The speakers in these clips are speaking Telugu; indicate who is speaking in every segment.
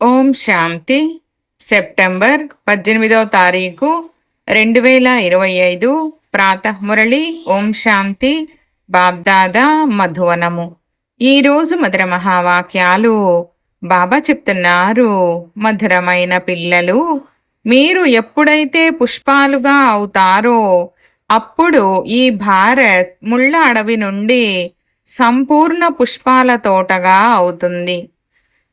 Speaker 1: ఓం శాంతి. సెప్టెంబర్ పద్దెనిమిదవ తారీఖు రెండు వేల ఇరవై ఐదు ప్రాతమురళి ఓం శాంతి బాబ్దాదా మధువనము. ఈరోజు మధుర మహావాక్యాలు బాబా చెప్తున్నారు. మధురమైన పిల్లలు మీరు ఎప్పుడైతే పుష్పాలుగా అవుతారో అప్పుడు ఈ భారత్ ముళ్ళ అడవి నుండి సంపూర్ణ పుష్పాల తోటగా అవుతుంది.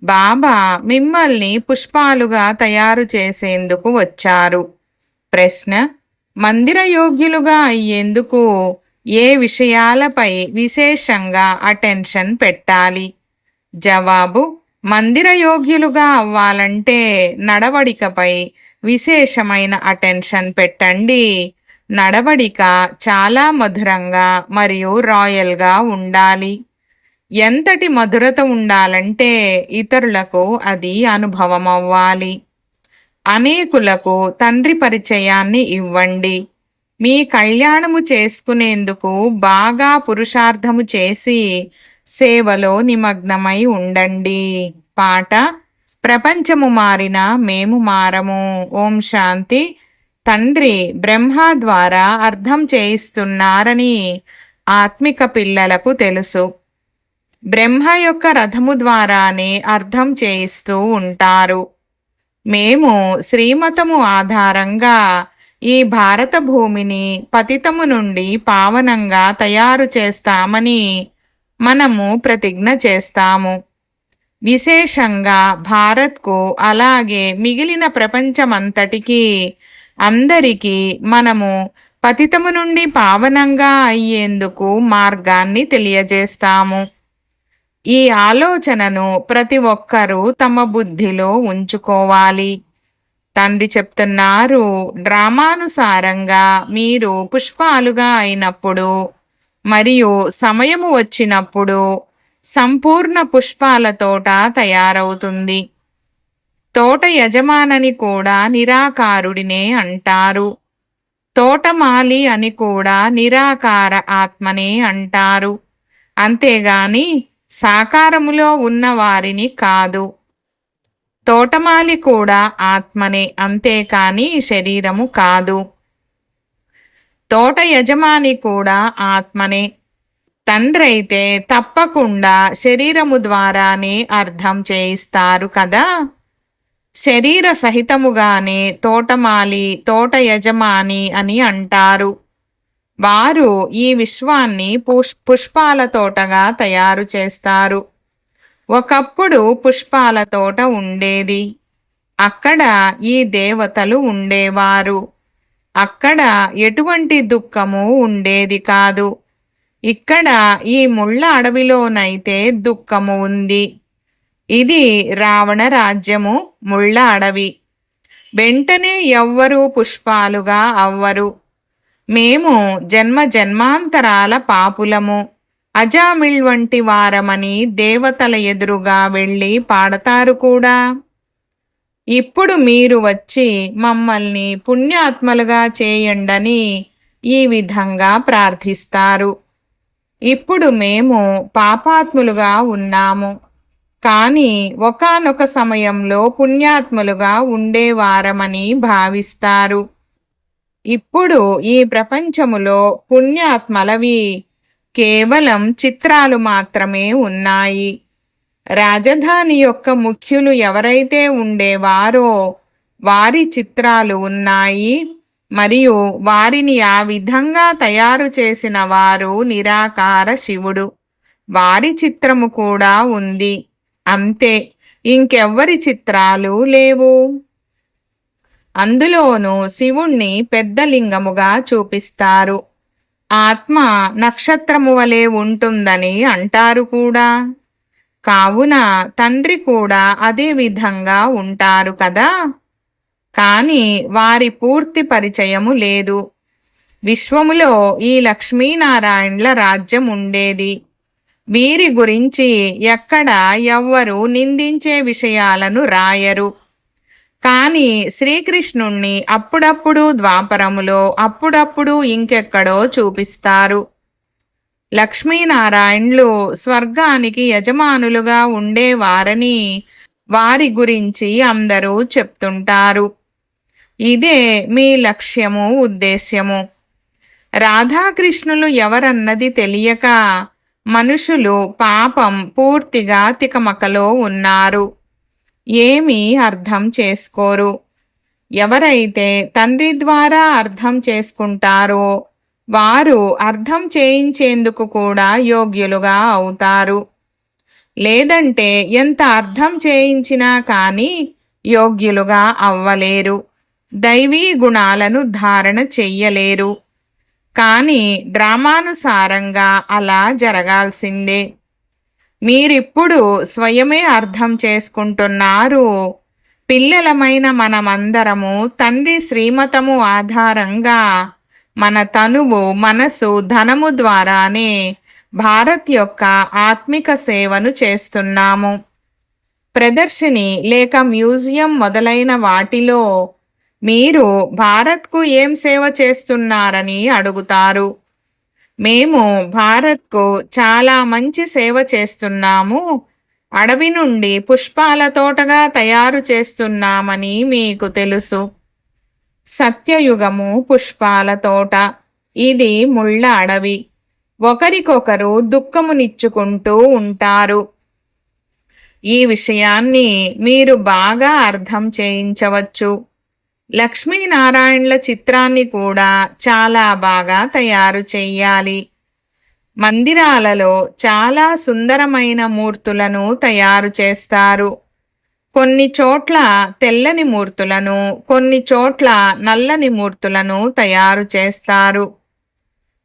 Speaker 1: బాబా మిమ్మల్ని పుష్పాలుగా తయారు చేసేందుకు వచ్చారు. ప్రశ్న మందిర యోగ్యులుగా అయ్యేందుకు ఏ విషయాలపై విశేషంగా అటెన్షన్ పెట్టాలి? జవాబు మందిర యోగ్యులుగా అవ్వాలంటే నడవడికపై విశేషమైన అటెన్షన్ పెట్టండి. నడవడిక చాలా మధురంగా మరియు రాయల్గా ఉండాలి. ఎంతటి మధురత ఉండాలంటే ఇతరులకు అది అనుభవం అవ్వాలి అనేకులకు తండ్రి పరిచయాన్ని ఇవ్వండి. మీ కళ్యాణము చేసుకునేందుకు బాగా పురుషార్థము చేసి సేవలో నిమగ్నమై ఉండండి. పాట ప్రపంచము మారిన మేము మారము. ఓం శాంతి. తండ్రి బ్రహ్మ ద్వారా అర్థం చేయిస్తున్నారని ఆత్మిక పిల్లలకు తెలుసు. బ్రహ్మ యొక్క రథము ద్వారానే అర్థం చేయిస్తూ ఉంటారు. మేము శ్రీమతము ఆధారంగా ఈ భారత భూమిని పతితము నుండి పావనంగా తయారు చేస్తామని మనము ప్రతిజ్ఞ చేస్తాము. విశేషంగా భారత్కు అలాగే మిగిలిన ప్రపంచమంతటికీ అందరికీ మనము పతితము నుండి పావనంగా అయ్యేందుకు మార్గాన్ని తెలియజేస్తాము. ఈ ఆలోచనను ప్రతి ఒక్కరూ తమ బుద్ధిలో ఉంచుకోవాలి. తండ్రి చెప్తున్నారు డ్రామానుసారంగా మీరు పుష్పాలుగా అయినప్పుడు మరియు సమయము వచ్చినప్పుడు సంపూర్ణ పుష్పాల తోట తయారవుతుంది. తోట యజమానని కూడా నిరాకారుడినే అంటారు. తోటమాలి అని కూడా నిరాకార ఆత్మనే అంటారు. అంతేగాని సాకారములో ఉన్న వారిని కాదు. తోటమాలి కూడా ఆత్మనే అంతేకాని శరీరము కాదు. తోట యజమాని కూడా ఆత్మనే. తండ్రైతే తప్పకుండా శరీరము ద్వారానే అర్థం చేయిస్తారు కదా. శరీర సహితముగానే తోటమాలి తోట యజమాని అని అంటారు. వారు ఈ విశ్వాన్ని పుష్ పుష్పాల తోటగా తయారు చేస్తారు. ఒకప్పుడు పుష్పాల తోట ఉండేది. అక్కడ ఈ దేవతలు ఉండేవారు. అక్కడ ఎటువంటి దుఃఖము ఉండేది కాదు. ఇక్కడ ఈ ముళ్ళ అడవిలోనైతే దుఃఖము ఉంది. ఇది రావణ రాజ్యము ముళ్ళ అడవి. వెంటనే ఎవ్వరూ పుష్పాలుగా అవ్వరు. మేము జన్మ జన్మాంతరాల పాపులము. అజామిళ్ వంటి వారమని దేవతల ఎదురుగా వెళ్ళి పాడతారు కూడా. ఇప్పుడు మీరు వచ్చి మమ్మల్ని పుణ్యాత్మలుగా చేయండని ఈ విధంగా ప్రార్థిస్తారు. ఇప్పుడు మేము పాపాత్ములుగా ఉన్నాము. కానీ ఒకనొక సమయంలో పుణ్యాత్ములుగా ఉండేవారమని భావిస్తారు. ఇప్పుడు ఈ ప్రపంచములో పుణ్యాత్మలవి కేవలం చిత్రాలు మాత్రమే ఉన్నాయి. రాజధాని యొక్క ముఖ్యులు ఎవరైతే ఉండేవారో వారి చిత్రాలు ఉన్నాయి. మరియు వారిని ఆ విధంగా తయారు చేసిన వారు నిరాకార శివుడు. వారి చిత్రము కూడా ఉంది. అంతే. ఇంకెవ్వరి చిత్రాలు లేవు? అందులోనూ శివుణ్ణి పెద్ద లింగముగా చూపిస్తారు. ఆత్మ నక్షత్రము వలె ఉంటుందని అంటారు కూడా. కావున తండ్రి కూడా అదే విధంగా ఉంటారు కదా. కానీ వారి పూర్తి పరిచయము లేదు. విశ్వములో ఈ లక్ష్మీనారాయణల రాజ్యం ఉండేది. వీరి గురించి ఎక్కడ ఎవ్వరు నిందించే విషయాలను రాయరు. కానీ శ్రీకృష్ణుణ్ణి అప్పుడప్పుడు ద్వాపరములో అప్పుడప్పుడు ఇంకెక్కడో చూపిస్తారు. లక్ష్మీనారాయణులు స్వర్గానికి యజమానులుగా ఉండేవారని వారి గురించి అందరూ చెప్తుంటారు. ఇదే మీ లక్ష్యము ఉద్దేశ్యము. రాధాకృష్ణులు ఎవరన్నది తెలియక మనుషులు పాపం పూర్తిగా తికమకలో ఉన్నారు. ఏమీ అర్థం చేసుకోరు. ఎవరైతే తండ్రి ద్వారా అర్థం చేసుకుంటారో వారు అర్థం చేయించేందుకు కూడా యోగ్యులుగా అవుతారు. లేదంటే ఎంత అర్థం చేయించినా కానీ యోగ్యులుగా అవ్వలేరు. దైవీ గుణాలను ధారణ చెయ్యలేరు. కానీ డ్రామానుసారంగా అలా జరగాల్సిందే. మీరిప్పుడు స్వయమే అర్థం చేసుకుంటున్నారు. పిల్లలమైన మనమందరము తండ్రి శ్రీమతము ఆధారంగా మన తనువు మనసు ధనము ద్వారానే భారత్ యొక్క ఆత్మిక సేవను చేస్తున్నాము. ప్రదర్శిని లేక మ్యూజియం మొదలైన వాటిలో మీరు భారత్కు ఏం సేవ చేస్తున్నారని అడుగుతారు. మేము భారత్కు చాలా మంచి సేవ చేస్తున్నాము. అడవి నుండి పుష్పాల తోటగా తయారు చేస్తున్నామని మీకు తెలుసు. సత్యయుగము పుష్పాల తోట. ఇది ముళ్ళ అడవి. ఒకరికొకరు దుఃఖమునిచ్చుకుంటూ ఉంటారు. ఈ విషయాన్ని మీరు బాగా అర్థం చేయించవచ్చు. లక్ష్మీనారాయణల చిత్రాన్ని కూడా చాలా బాగా తయారు చెయ్యాలి. మందిరాలలో చాలా సుందరమైన మూర్తులను తయారు చేస్తారు. కొన్ని చోట్ల తెల్లని మూర్తులను కొన్ని చోట్ల నల్లని మూర్తులను తయారు చేస్తారు.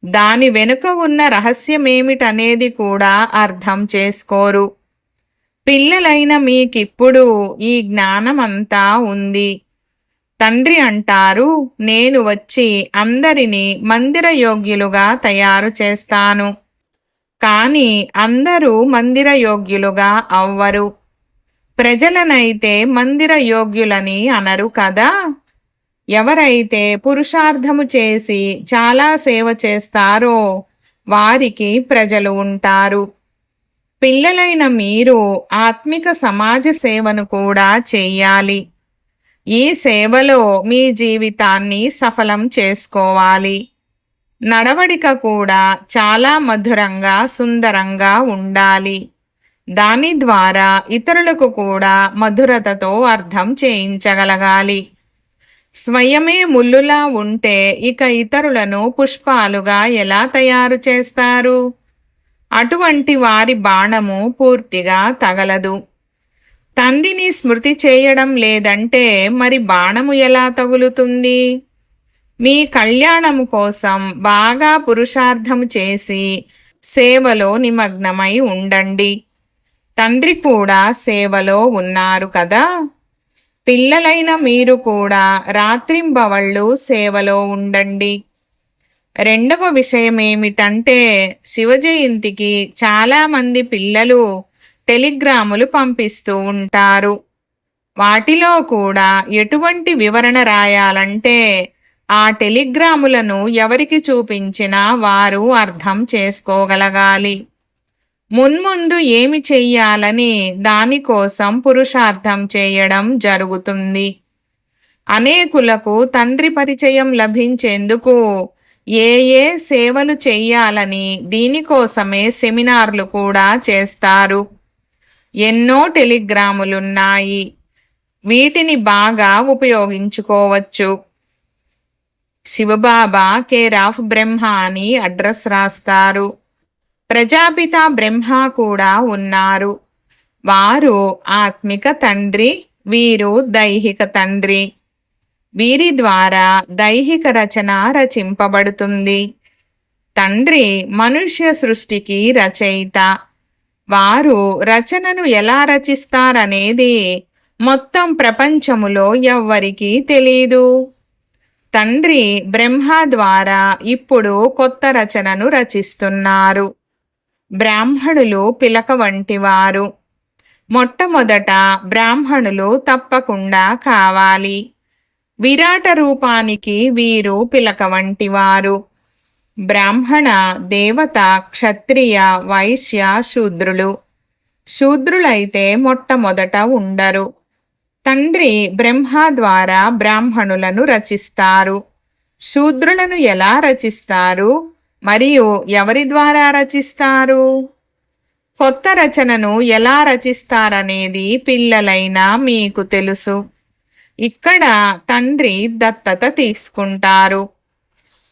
Speaker 1: దాని వెనుక ఉన్న రహస్యమేమిటనేది కూడా అర్థం చేసుకోరు. పిల్లలైన మీకిప్పుడు ఈ జ్ఞానమంతా ఉంది. తండ్రి అంటారు నేను వచ్చి అందరినీ మందిరయోగ్యులుగా తయారు చేస్తాను. కాని అందరూ మందిర యోగ్యులుగా అవ్వరు. ప్రజలనైతే మందిర యోగ్యులని అనరు కదా? ఎవరైతే పురుషార్థము చేసి చాలా సేవ చేస్తారో వారికి ప్రజలు ఉంటారు. పిల్లలైన మీరు ఆత్మిక సమాజ సేవను కూడా చేయాలి. ఈ సేవలో మీ జీవితాన్ని సఫలం చేసుకోవాలి. నడవడిక కూడా చాలా మధురంగా సుందరంగా ఉండాలి. దాని ద్వారా ఇతరులకు కూడా మధురతతో అర్థం చేయించగలగాలి. స్వయమే ముల్లులా ఉంటే ఇక ఇతరులను పుష్పాలుగా ఎలా తయారు చేస్తారు? అటువంటి వారి బాణము పూర్తిగా తగలదు. తండ్రిని స్మృతి చేయడం లేదంటే మరి బాణము ఎలా తగులుతుంది? మీ కళ్యాణము కోసం బాగా పురుషార్థము చేసి సేవలో నిమగ్నమై ఉండండి. తండ్రి కూడా సేవలో ఉన్నారు కదా? పిల్లలైన మీరు కూడా రాత్రింబవళ్ళు సేవలో ఉండండి. రెండవ విషయం ఏమిటంటే శివజయంతికి చాలామంది పిల్లలు టెలిగ్రాములు పంపిస్తూ ఉంటారు. వాటిలో కూడా ఎటువంటి వివరణ రాయాలంటే ఆ టెలిగ్రాములను ఎవరికి చూపించినా వారు అర్థం చేసుకోగలగాలి. మున్ముందు ఏమి చెయ్యాలని దానికోసం పురుషార్థం చేయడం జరుగుతుంది. అనేకులకు తండ్రి పరిచయం లభించేందుకు ఏ ఏ సేవలు చెయ్యాలని దీనికోసమే సెమినార్లు కూడా చేస్తారు. ఎన్నో టెలిగ్రాములున్నాయి. వీటిని బాగా ఉపయోగించుకోవచ్చు. శివబాబా కేర్ ఆఫ్ బ్రహ్మ అని అడ్రస్ రాస్తారు. ప్రజాపిత బ్రహ్మ కూడా ఉన్నారు. వారు ఆత్మిక తండ్రి వీరు దైహిక తండ్రి. వీరి ద్వారా దైహిక రచన రచింపబడుతుంది. తండ్రి మనుష్య సృష్టికి రచయిత. వారు రచనను ఎలా రచిస్తారనేది మొత్తం ప్రపంచములో ఎవ్వరికీ తెలీదు. తండ్రి బ్రహ్మ ద్వారా ఇప్పుడు కొత్త రచనను రచిస్తున్నారు. బ్రాహ్మణులు పిలక వంటివారు. మొట్టమొదట బ్రాహ్మణులు తప్పకుండా కావాలి. విరాట రూపానికి వీరు పిలక వంటివారు. బ్రాహ్మణ దేవత క్షత్రియ వైశ్య శూద్రులు. శూద్రులైతే మొట్టమొదట ఉండరు. తండ్రి బ్రహ్మ ద్వారా బ్రాహ్మణులను రచిస్తారు. శూద్రులను ఎలా రచిస్తారు? మరియు ఎవరి ద్వారా రచిస్తారు? కొత్త రచనను ఎలా రచిస్తారనేది పిల్లలైనా మీకు తెలుసు. ఇక్కడ తండ్రి దత్తత తీసుకుంటారు.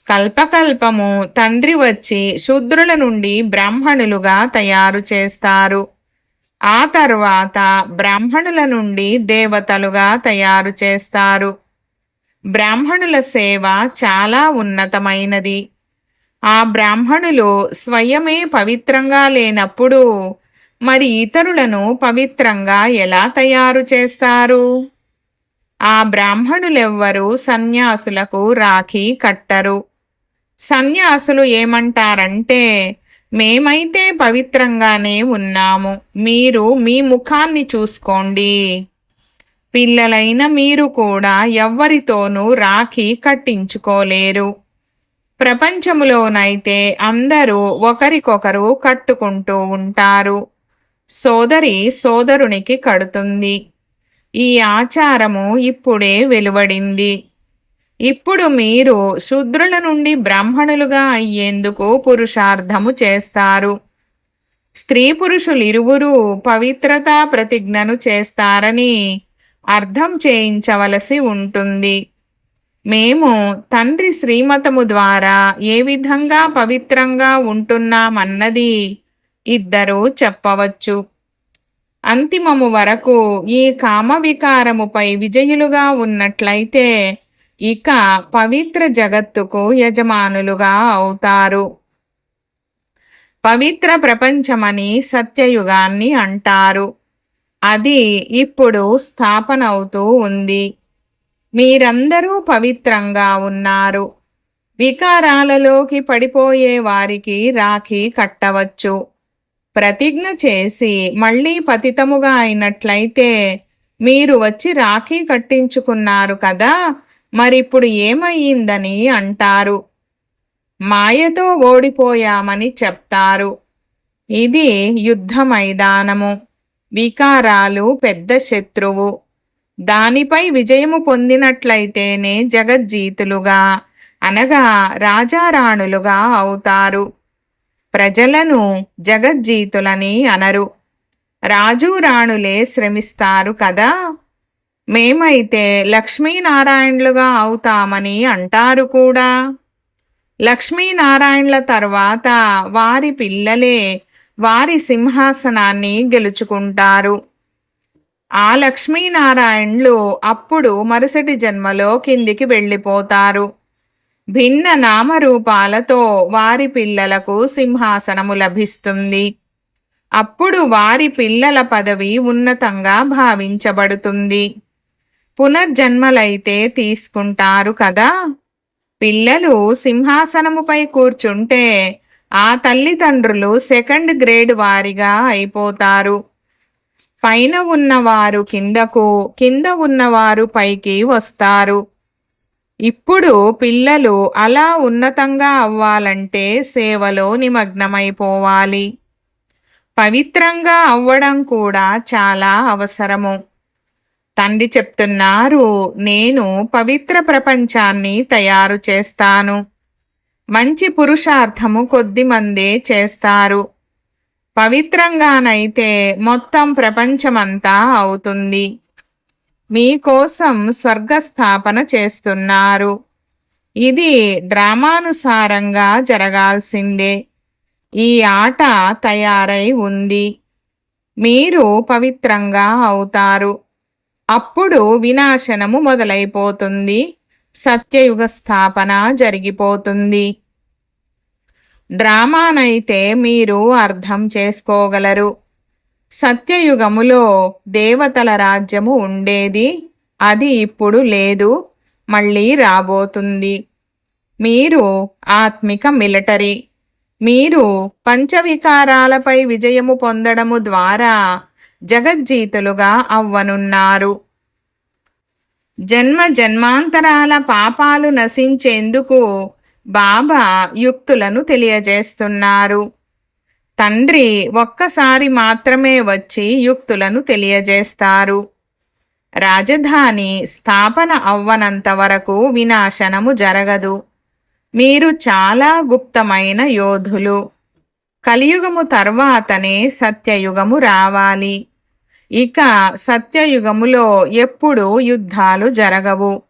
Speaker 1: కల్పకల్పము తండ్రి వచ్చి శూద్రుల నుండి బ్రాహ్మణులుగా తయారు చేస్తారు. ఆ తర్వాత బ్రాహ్మణుల నుండి దేవతలుగా తయారు చేస్తారు. బ్రాహ్మణుల సేవ చాలా ఉన్నతమైనది. ఆ బ్రాహ్మణులు స్వయమే పవిత్రంగా లేనప్పుడు మరి ఇతరులను పవిత్రంగా ఎలా తయారు చేస్తారు? ఆ బ్రాహ్మణులెవ్వరూ సన్యాసులకు రాఖీ కట్టరు. సన్యాసులు ఏమంటారంటే మేమైతే పవిత్రంగానే ఉన్నాము. మీరు మీ ముఖాన్ని చూసుకోండి. పిల్లలైన మీరు కూడా ఎవ్వరితోనూ రాఖీ కట్టించుకోలేరు. ప్రపంచములోనైతే అందరూ ఒకరికొకరు కట్టుకుంటూ ఉంటారు. సోదరి సోదరునికి కడుతుంది. ఈ ఆచారము ఇప్పుడే వెలువడింది. ఇప్పుడు మీరు శూద్రుల నుండి బ్రాహ్మణులుగా అయ్యేందుకు పురుషార్థము చేస్తారు. స్త్రీ పురుషులిరువురూ పవిత్రతా ప్రతిజ్ఞను చేస్తారని అర్థం చేయించవలసి ఉంటుంది. మేము తండ్రి శ్రీమతము ద్వారా ఏ విధంగా పవిత్రంగా ఉంటున్నామన్నది ఇద్దరూ చెప్పవచ్చు. అంతిమము వరకు ఈ కామవికారముపై విజయులుగా ఉన్నట్లయితే ఇక పవిత్ర జగత్తుకు యజమానులుగా అవుతారు. పవిత్ర ప్రపంచమని సత్యయుగాన్ని అంటారు. అది ఇప్పుడు స్థాపన అవుతూ ఉంది. మీరందరూ పవిత్రంగా ఉన్నారు. వికారాలలోకి పడిపోయే వారికి రాఖీ కట్టవచ్చు. ప్రతిజ్ఞ చేసి మళ్ళీ పతితముగా అయినట్లయితే మీరు వచ్చి రాఖీ కట్టించుకున్నారు కదా? మరిప్పుడు ఏమయ్యిందని అంటారు. మాయతో ఓడిపోయామని చెప్తారు. ఇది యుద్ధ మైదానము. వికారాలు పెద్ద శత్రువు. దానిపై విజయము పొందినట్లయితేనే జగజ్జీతులుగా అనగా రాజారాణులుగా అవుతారు. ప్రజలను జగజ్జీతులని అనరు. రాజు రాణులే శ్రమిస్తారు కదా? మేమైతే లక్ష్మీనారాయణులుగా అవుతామని అంటారు కూడా. లక్ష్మీనారాయణుల తర్వాత వారి పిల్లలే వారి సింహాసనాన్ని గెలుచుకుంటారు. ఆ లక్ష్మీనారాయణులు అప్పుడు మరుసటి జన్మలో కిందికి వెళ్ళిపోతారు. భిన్న నామరూపాలతో వారి పిల్లలకు సింహాసనము లభిస్తుంది. అప్పుడు వారి పిల్లల పదవి ఉన్నతంగా భావించబడుతుంది. పునర్జన్మలైతే తీసుకుంటారు కదా. పిల్లలు సింహాసనముపై కూర్చుంటే ఆ తల్లిదండ్రులు సెకండ్ గ్రేడ్ వారిగా అయిపోతారు. పైన ఉన్నవారు కిందకు కింద ఉన్నవారు పైకి వస్తారు. ఇప్పుడు పిల్లలు అలా ఉన్నతంగా అవ్వాలంటే సేవలో నిమగ్నమైపోవాలి. పవిత్రంగా అవ్వడం కూడా చాలా అవసరము. తండ్రి చెప్తున్నారు నేను పవిత్ర ప్రపంచాన్ని తయారు చేస్తాను. మంచి పురుషార్థము కొద్దిమందే చేస్తారు. పవిత్రంగానైతే మొత్తం ప్రపంచమంతా అవుతుంది. మీకోసం స్వర్గస్థాపన చేస్తున్నారు. ఇది డ్రామానుసారంగా జరగాల్సిందే. ఈ ఆట తయారై ఉంది. మీరు పవిత్రంగా అవుతారు. అప్పుడు వినాశనము మొదలైపోతుంది. సత్యయుగ స్థాపన జరిగిపోతుంది. డ్రామానైతే మీరు అర్థం చేసుకోగలరు. సత్యయుగములో దేవతల రాజ్యము ఉండేది. అది ఇప్పుడు లేదు. మళ్ళీ రాబోతుంది. మీరు ఆత్మిక మిలిటరీ. మీరు పంచవికారాలపై విజయము పొందడము ద్వారా జగజ్జీతులుగా అవ్వనున్నారు. జన్మ జన్మాంతరాల పాపాలు నశించేందుకు బాబా యుక్తులను తెలియజేస్తున్నారు. తండ్రి ఒక్కసారి మాత్రమే వచ్చి యుక్తులను తెలియజేస్తారు. రాజధాని స్థాపన అవ్వనంత వరకు వినాశనము జరగదు. మీరు చాలా గుప్తమైన యోధులు. కలియుగము తర్వాతనే సత్యయుగము రావాలి. ఇక సత్యయుగములో ఎప్పుడు యుద్ధాలు జరగవు.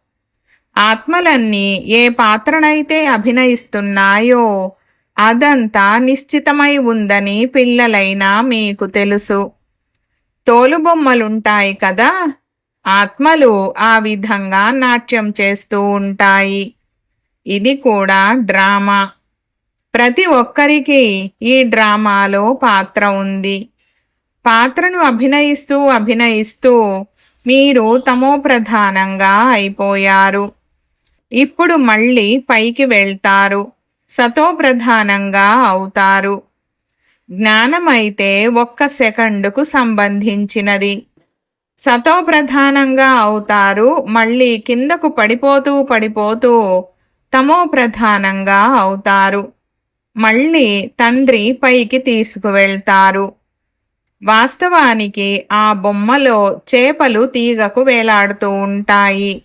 Speaker 1: ఆత్మలన్నీ ఏ పాత్రనైతే అభినయిస్తున్నాయో అదంతా నిశ్చితమై ఉందని పిల్లలైనా మీకు తెలుసు. తోలుబొమ్మలుంటాయి కదా ఆత్మలు ఆ విధంగా నాట్యం చేస్తూ ఉంటాయి. ఇది కూడా డ్రామా. ప్రతి ఒక్కరికి ఈ డ్రామాలో పాత్ర ఉంది. పాత్రను అభినయిస్తూ అభినయిస్తూ మీరు తమో ప్రధానంగా అయిపోయారు. ఇప్పుడు మళ్ళీ పైకి వెళ్తారు. సతో ప్రధానంగా అవుతారు. జ్ఞానమైతే ఒక్క సెకండుకు సంబంధించినది. సతో ప్రధానంగా అవుతారు. మళ్ళీ కిందకు పడిపోతూ పడిపోతూ తమో ప్రధానంగా అవుతారు. మళ్ళీ తండ్రి పైకి తీసుకువెళ్తారు. వాస్తవానికి ఆ బొమ్మలో చేపలు తీగకు వేలాడుతూ ఉంటాయి.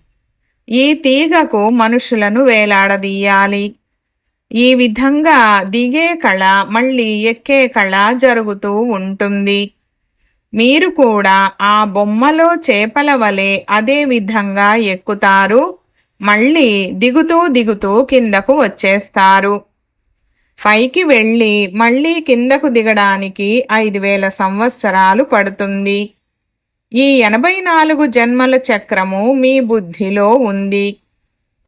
Speaker 1: ఈ తీగకు మనుషులను వేలాడదీయాలి. ఈ విధంగా దిగే కళ మళ్ళీ ఎక్కే కళ జరుగుతూ ఉంటుంది. మీరు కూడా ఆ బొమ్మలో చేపల వలె అదే విధంగా ఎక్కుతారు మళ్ళీ దిగుతూ దిగుతూ కిందకు వచ్చేస్తారు. పైకి వెళ్ళి మళ్ళీ కిందకు దిగడానికి ఐదు వేల సంవత్సరాలు పడుతుంది. ఈ ఎనభై నాలుగు జన్మల చక్రము మీ బుద్ధిలో ఉంది.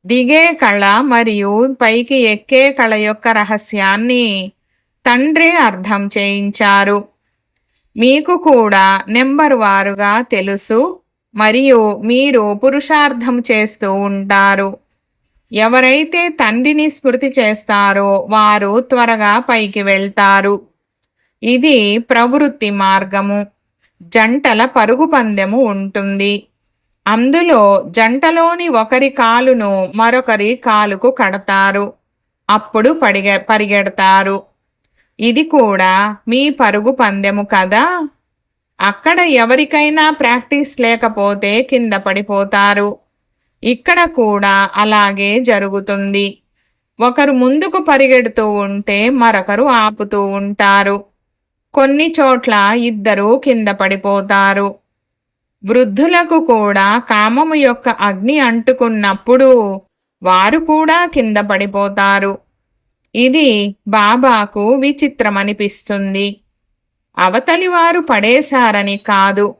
Speaker 1: దిగే కళ మరియు పైకి ఎక్కే కళ యొక్క రహస్యాన్ని తండ్రి అర్థం చేయించారు. మీకు కూడా నెంబర్ వారుగా తెలుసు మరియు మీరు పురుషార్థం చేస్తూ ఉంటారు. ఎవరైతే తండ్రిని స్మృతి చేస్తారో వారు త్వరగా పైకి వెళ్తారు. ఇది ప్రవృత్తి మార్గము. జంటల పరుగు పందెము ఉంటుంది. అందులో జంటలోని ఒకరి కాలును మరొకరి కాలుకు కడతారు. అప్పుడు పడిగ పరిగెడతారు. ఇది కూడా మీ పరుగు పందెము కదా? అక్కడ ఎవరికైనా ప్రాక్టీస్ లేకపోతే కింద పడిపోతారు. ఇక్కడ కూడా అలాగే జరుగుతుంది. ఒకరు ముందుకు పరిగెడుతూ ఉంటే మరొకరు ఆపుతూ ఉంటారు. కొన్ని చోట్ల ఇద్దరు కింద పడిపోతారు. వృద్ధులకు కూడా కామము యొక్క అగ్ని అంటుకున్నప్పుడు వారు కూడా కింద పడిపోతారు. ఇది బాబాకు విచిత్రమనిపిస్తుంది. అవతలి వారు పడేశారని కాదు.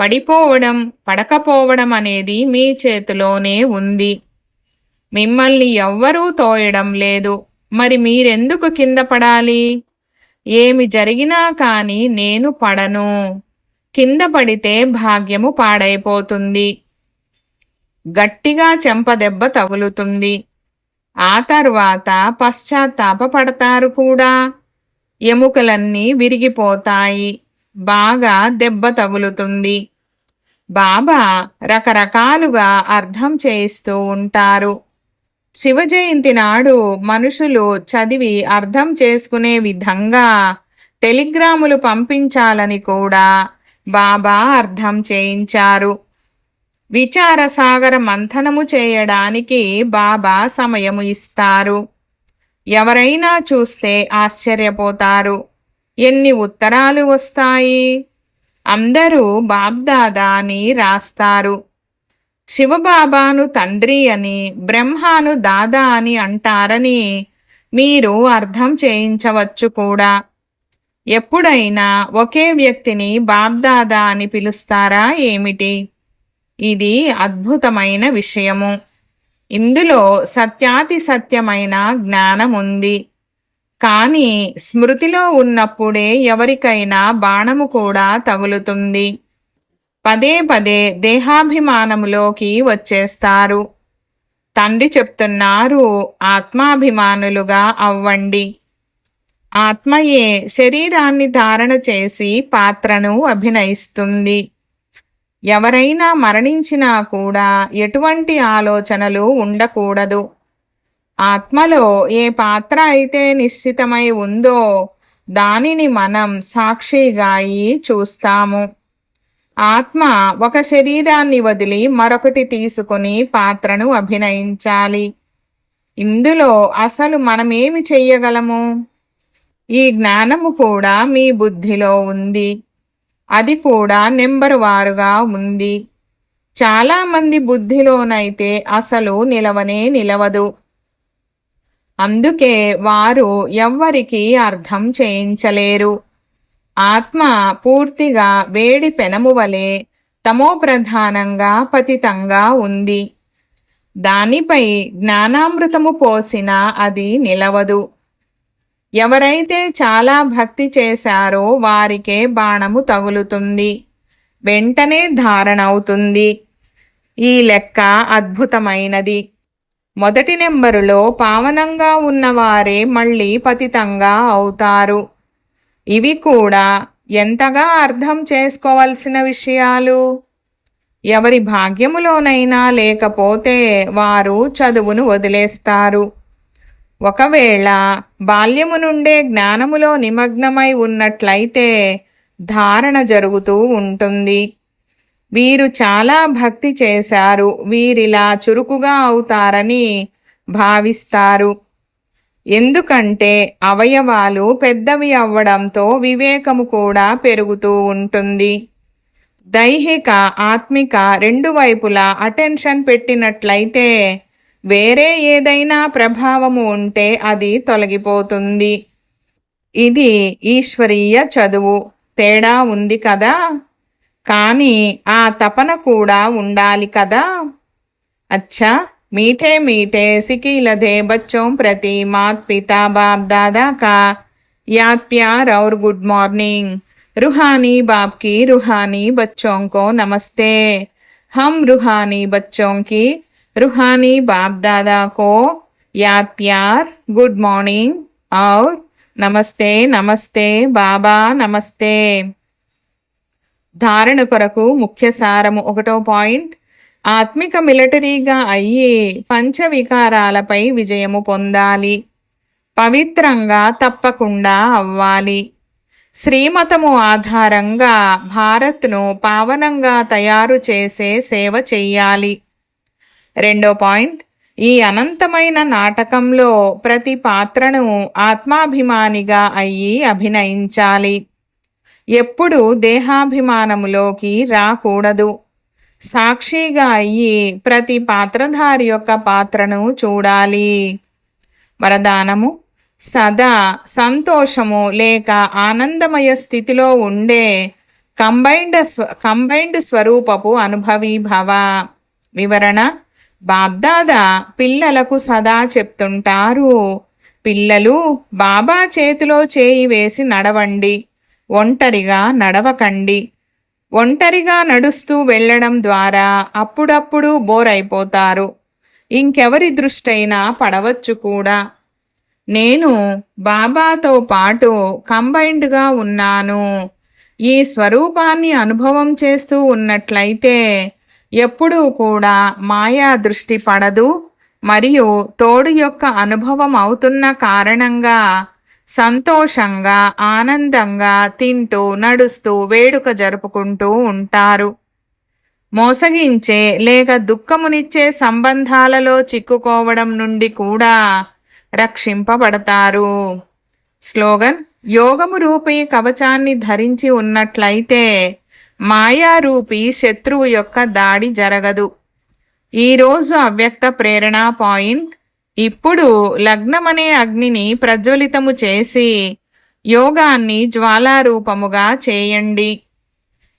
Speaker 1: పడిపోవడం పడకపోవడం అనేది మీ చేతిలోనే ఉంది. మిమ్మల్ని ఎవ్వరూ తోయడం లేదు. మరి మీరెందుకు కింద పడాలి? ఏమి జరిగినా కాని నేను పడను. కింద పడితే భాగ్యము పాడైపోతుంది. గట్టిగా చెంపదెబ్బ తగులుతుంది. ఆ తర్వాత పశ్చాత్తాప పడతారు కూడా. ఎముకలన్నీ విరిగిపోతాయి. బాగా దెబ్బ తగులుతుంది. బాబా రకరకాలుగా అర్థం చేయిస్తూ ఉంటారు. శివ జయంతి నాడు మనుషులు చదివి అర్థం చేసుకునే విధంగా టెలిగ్రాములు పంపించాలని కూడా బాబా అర్థం చేయించారు. విచారసాగర మంథనము చేయడానికి బాబా సమయము ఇస్తారు. ఎవరైనా చూస్తే ఆశ్చర్యపోతారు. ఎన్ని ఉత్తరాలు వస్తాయి? అందరూ బాబ్దాదా అని రాస్తారు. శివబాబాను తండ్రి అని బ్రహ్మాను దాదా అని అంటారని మీరు అర్థం చేయించవచ్చు కూడా. ఎప్పుడైనా ఒకే వ్యక్తిని బాబ్దాదా అని పిలుస్తారా ఏమిటి? ఇది అద్భుతమైన విషయము. ఇందులో సత్యాతి సత్యమైన జ్ఞానం ఉంది కానీ స్మృతిలో ఉన్నప్పుడే ఎవరికైనా బాణము కూడా తగులుతుంది. పదే పదే దేహాభిమానములోకి వచ్చేస్తారు. తండ్రి చెప్తున్నారు ఆత్మాభిమానులుగా అవ్వండి. ఆత్మయే శరీరాన్ని ధారణ చేసి పాత్రను అభినయిస్తుంది. ఎవరైనా మరణించినా కూడా ఎటువంటి ఆలోచనలు ఉండకూడదు. ఆత్మలో ఏ పాత్ర అయితే నిశ్చితమై ఉందో దానిని మనం సాక్షిగా అయి చూస్తాము. ఆత్మ ఒక శరీరాన్ని వదిలి మరొకటి తీసుకుని పాత్రను అభినయించాలి. ఇందులో అసలు మనమేమి చెయ్యగలము? ఈ జ్ఞానము కూడా మీ బుద్ధిలో ఉంది. అది కూడా నెంబరు వారుగా ఉంది. చాలామంది బుద్ధిలోనైతే అసలు నిలవనే నిలవదు. అందుకే వారు ఎవ్వరికీ అర్థం చేయించలేరు. ఆత్మ పూర్తిగా వేడి పెనము వలె తమోప్రధానంగా పతితంగా ఉంది. దానిపై జ్ఞానామృతము పోసినా అది నిలవదు. ఎవరైతే చాలా భక్తి చేశారో వారికే బాణము తగులుతుంది. వెంటనే ధారణ అవుతుంది ఈ లెక్క అద్భుతమైనది. మొదటి నెంబరులో పావనంగా ఉన్నవారే మళ్ళీ పతితంగా అవుతారు. ఇవి కూడా ఎంతగా అర్థం చేసుకోవలసిన విషయాలు? ఎవరి భాగ్యములోనైనా లేకపోతే వారు చదువును వదిలేస్తారు. ఒకవేళ బాల్యము నుండే జ్ఞానములో నిమగ్నమై ఉన్నట్లయితే ధారణ జరుగుతూ ఉంటుంది. వీరు చాలా భక్తి చేశారు. వీరిలా చురుకుగా అవుతారని భావిస్తారు. ఎందుకంటే అవయవాలు పెద్దవి అవ్వడంతో వివేకము కూడా పెరుగుతూ ఉంటుంది. దైహిక ఆత్మిక రెండు వైపులా అటెన్షన్ పెట్టినట్లయితే వేరే ఏదైనా ప్రభావము ఉంటే అది తొలగిపోతుంది. ఇది ఈశ్వరీయ చదువు. తేడా ఉంది కదా? కానీ ఆ తపన కూడా ఉండాలి కదా అచ్చా मीठे मीठे सिकी लधे बच्चों प्रति मात पिता बाप दादा का याद प्यार और गुड मॉर्निंग रूहानी बाप की रूहानी बच्चों को नमस्ते हम रूहानी बच्चों की रूहानी बाप दादा को याद प्यार गुड मॉर्निंग और నమస్తే నమస్తే బాబా నమస్తే ధారణ కొరకు ముఖ్య సారము ఒకటో పాయింట్. ఆత్మిక మిలిటరీగా అయ్యి పంచవికారాలపై విజయము పొందాలి. పవిత్రంగా తప్పకుండా అవ్వాలి. శ్రీమతము ఆధారంగా భారత్ను పావనంగా తయారు చేసే సేవ చెయ్యాలి. రెండో పాయింట్. ఈ అనంతమైన నాటకంలో ప్రతి పాత్రను ఆత్మాభిమానిగా అయ్యి అభినయించాలి. ఎప్పుడు దేహాభిమానములోకి రాకూడదు. సాక్షిగా అయ్యి ప్రతి పాత్రధారి యొక్క పాత్రను చూడాలి. వరదానము సదా సంతోషము లేక ఆనందమయ స్థితిలో ఉండే కంబైండ్ స్వ కంబైండ్ స్వరూపపు అనుభవీ భవ. వివరణ బాబ్దాద పిల్లలకు సదా చెప్తుంటారు. పిల్లలు బాబా చేతిలో చేయి వేసి నడవండి. ఒంటరిగా నడవకండి. ఒంటరిగా నడుస్తూ వెళ్ళడం ద్వారా అప్పుడప్పుడు బోర్ అయిపోతారు ఇంకెవరి దృష్టైనా పడవచ్చు కూడా. నేను బాబాతో పాటు కంబైన్డ్గా ఉన్నాను. ఈ స్వరూపాన్ని అనుభవం చేస్తూ ఉన్నట్లయితే ఎప్పుడూ కూడా మాయా దృష్టి పడదు మరియు తోడు యొక్క అనుభవం అవుతున్న కారణంగా సంతోషంగా ఆనందంగా తింటూ నడుస్తూ వేడుక జరుపుకుంటూ ఉంటారు. మోసగించే లేక దుఃఖమునిచ్చే సంబంధాలలో చిక్కుకోవడం నుండి కూడా రక్షింపబడతారు. స్లోగన్ యోగము రూపీ కవచాన్ని ధరించి ఉన్నట్లయితే మాయారూపి శత్రువు యొక్క దాడి జరగదు. ఈరోజు అవ్యక్త ప్రేరణ పాయింట్ ఇప్పుడు లగ్నమనే అగ్నిని ప్రజ్వలితము చేసి యోగాన్ని జ్వాలారూపముగా చేయండి.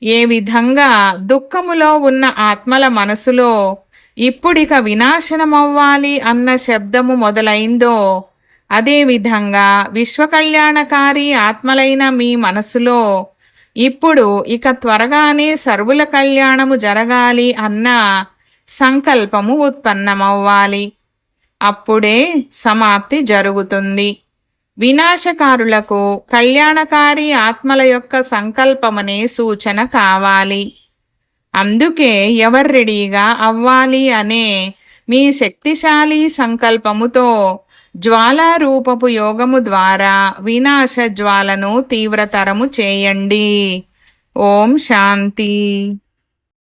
Speaker 1: ఏ విధంగా దుఃఖములో ఉన్న ఆత్మల మనసులో ఇప్పుడిక వినాశనమవ్వాలి అన్న శబ్దము మొదలైందో అదేవిధంగా విశ్వకళ్యాణకారి ఆత్మలైన మీ మనసులో ఇప్పుడు ఇక త్వరగానే సర్వుల కళ్యాణము జరగాలి అన్న సంకల్పము ఉత్పన్నమవ్వాలి. అప్పుడే సమాప్తి జరుగుతుంది. వినాశకారులకు కళ్యాణకారి ఆత్మల యొక్క సంకల్పమనే సూచన కావాలి. అందుకే ఎవరు రెడీగా అవ్వాలి అనే మీ శక్తిశాలి సంకల్పముతో జ్వాలారూపపు యోగము ద్వారా వినాశ జ్వాలను తీవ్రతరము చేయండి. ఓం శాంతి.